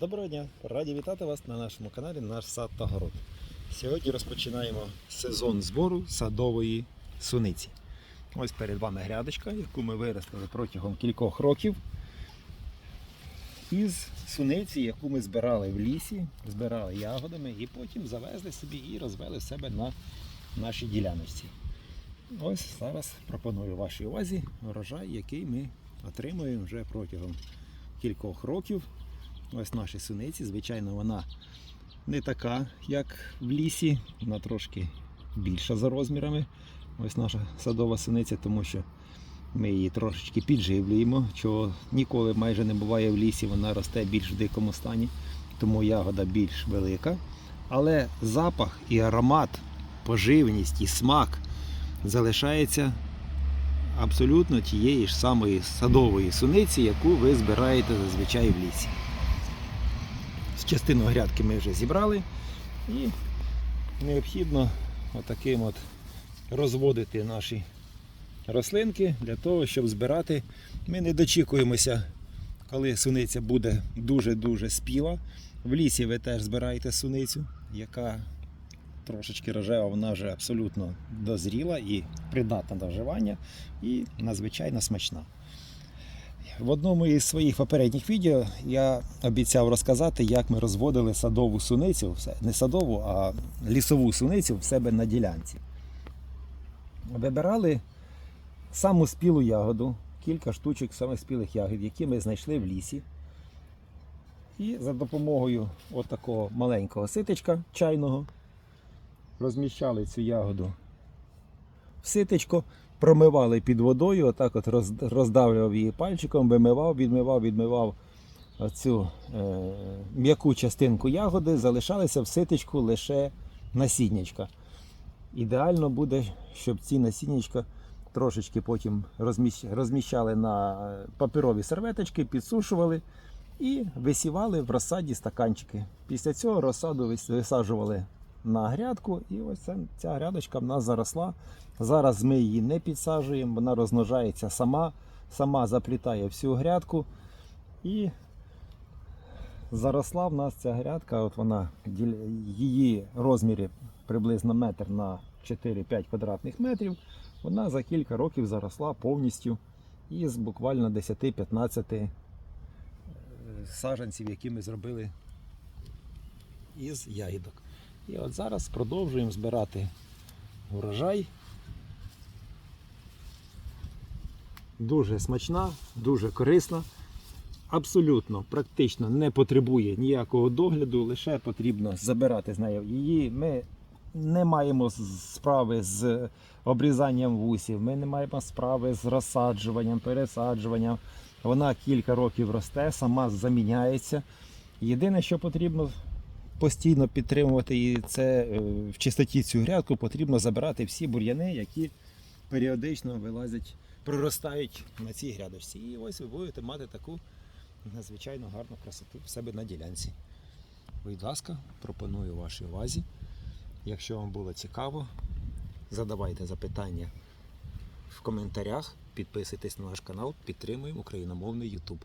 Доброго дня! Раді вітати вас на нашому каналі Наш сад та город. Сьогодні розпочинаємо сезон збору садової суниці. Ось перед вами грядочка, яку ми виростили протягом кількох років. Із суниці, яку ми збирали в лісі, збирали ягодами і потім завезли собі і розвели себе на нашій діляночці. Ось зараз пропоную вашій увазі урожай, який ми отримуємо вже протягом кількох років. Ось наші суниці. Звичайно, вона не така, як в лісі, вона трошки більша за розмірами. Ось наша садова суниця, тому що ми її трошечки підживлюємо, чого ніколи майже не буває в лісі, вона росте більш в дикому стані, тому ягода більш велика. Але запах і аромат, поживність і смак залишається абсолютно тієї ж самої садової суниці, яку ви збираєте зазвичай в лісі. Частину грядки ми вже зібрали і необхідно отаким от розводити наші рослинки для того, щоб збирати. Ми не дочікуємося, коли суниця буде дуже-дуже спіла. В лісі ви теж збираєте суницю, яка трошечки рожева, вона вже абсолютно дозріла і придатна до вживання, і надзвичайно смачна. В одному із своїх попередніх відео я обіцяв розказати, як ми розводили садову суницю, не садову, а лісову суницю в себе на ділянці. Вибирали саму спілу ягоду, кілька штучок самих ягід, які ми знайшли в лісі. І за допомогою от маленького ситечка чайного розміщали цю ягоду в ситечко, промивали під водою, отак от роздавлював її пальчиком, вимивав, відмивав, відмивав цю е, м'яку частинку ягоди, залишалися в ситечку лише насіннячка. Ідеально буде, щоб ці насіннячка трошечки потім розміщали на паперові серветочки, підсушували і висівали в розсаді стаканчики. Після цього розсаду висаджували на грядку, і ось ця, ця грядочка в нас заросла. Зараз ми її не підсаджуємо, вона розмножається сама, сама заплітає всю грядку. І заросла в нас ця грядка, от вона її розміри приблизно метр на 4-5 квадратних метрів. Вона за кілька років заросла повністю із буквально 10-15 е, саджанців, які ми зробили із ягідок. І от зараз продовжуємо збирати урожай. Дуже смачна, дуже корисна. Абсолютно, практично не потребує ніякого догляду, лише потрібно забирати з нею її. Ми не маємо справи з обрізанням вусів, ми не маємо справи з розсаджуванням, пересаджуванням. Вона кілька років росте, сама заміняється. Єдине, що потрібно постійно підтримувати її, це е, в чистоті цю грядку потрібно забирати всі бур'яни, які періодично вилазять, проростають на цій грядочці. І ось ви будете мати таку надзвичайно гарну красоту в себе на ділянці. Будь ласка, пропоную вашій увазі. Якщо вам було цікаво, задавайте запитання в коментарях, підписуйтесь на наш канал, підтримуємо україномовний YouTube.